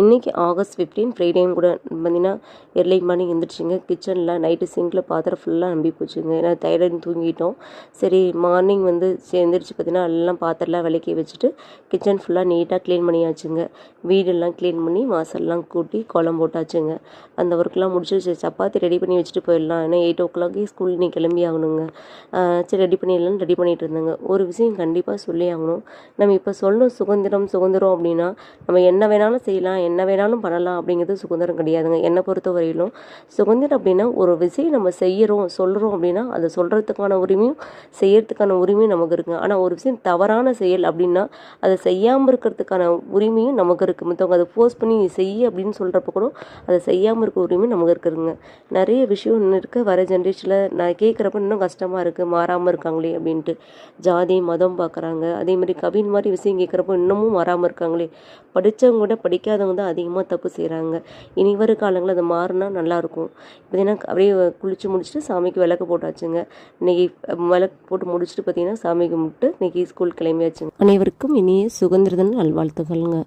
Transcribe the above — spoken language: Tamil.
இன்றைக்கி ஆகஸ்ட் ஃபிஃப்டீன் ஃப்ரைடேயும் கூட பார்த்தீங்கன்னா எர்லி மார்னிங் எழுந்திரிச்சிங்க கிச்சனில் நைட்டு சிங்கில் பாத்திரம் ஃபுல்லாக நம்பி போச்சுங்க. ஏன்னா தைராய்டு தூங்கிட்டோம். சரி மார்னிங் வந்து எழுந்திரிச்சு பார்த்தீங்கன்னா எல்லாம் பாத்திரம்லாம் விளக்கி வச்சுட்டு கிச்சன் ஃபுல்லாக நீட்டாக க்ளீன் பண்ணியாச்சுங்க. வீடெல்லாம் க்ளீன் பண்ணி வாசல்லாம் கூட்டி கோலம் போட்டாச்சுங்க. அந்த ஒர்க்லாம் முடிச்சு சப்பாத்தி ரெடி பண்ணி வச்சுட்டு போயிடலாம். ஏன்னா எயிட் ஓ கிளாக்கே ஸ்கூல் நீ கிளம்பி ஆகணுங்க. சரி ரெடி பண்ணிடலாம் ரெடி பண்ணிட்டு இருந்தாங்க. ஒரு விஷயம் கண்டிப்பாக சொல்லி ஆகணும். நம்ம இப்போ சொல்லணும் சுதந்திரம் சுதந்திரம் அப்படின்னா நம்ம என்ன வேணாலும் செய்யலாம். என்ன வேணாலும் பண்ணலாம் அப்படிங்கிறது சுதந்திரம் கிடையாதுங்க. என்னை பொறுத்த வரையிலும் சுதந்திரம் அப்படின்னா ஒரு விஷயம் நம்ம செய்கிறோம் சொல்கிறோம் அப்படின்னா அதை சொல்கிறதுக்கான உரிமையும் செய்யறதுக்கான உரிமையும் நமக்கு இருக்குங்க. ஆனால் ஒரு விஷயம் தவறான செயல் அப்படின்னா அதை செய்யாமல் இருக்கிறதுக்கான உரிமையும் நமக்கு இருக்குது மற்றவங்க அதை ஃபோர்ஸ் பண்ணி நீ செய் அப்படின்னு சொல்கிறப்ப கூட அதை செய்யாமல் இருக்க உரிமையும் நமக்கு இருக்குதுங்க. நிறைய விஷயம் இன்னும் இருக்குது வர ஜென்ரேஷனில் நான் கேட்குறப்ப இன்னும் கஷ்டமாக இருக்குது மாறாமல் இருக்காங்களே அப்படின்ட்டு. ஜாதி மதம் பார்க்குறாங்க அதே மாதிரி கவின் மாதிரி விஷயம் கேட்குறப்போ இன்னமும் மாறாமல் இருக்காங்களே. படித்தவங்க கூட படிக்காதவங்க தான் அதிகமாக தப்பு செய்கிறாங்க இனி வர காலங்களில் அது மாறினா நல்லாயிருக்கும் பார்த்தீங்கன்னா அப்படியே குளித்து முடிச்சுட்டு சாமிக்கு விளக்கு போட்டாச்சுங்க. இன்னைக்கு விளக்கு போட்டு முடிச்சுட்டு பார்த்தீங்கன்னா சாமி கும்பிட்டு இன்னைக்கு ஸ்கூல் கிளம்பியாச்சுங்க. அனைவருக்கும் இனிய சுதந்திர தின நல்வாழ்த்துக்கள்ங்க.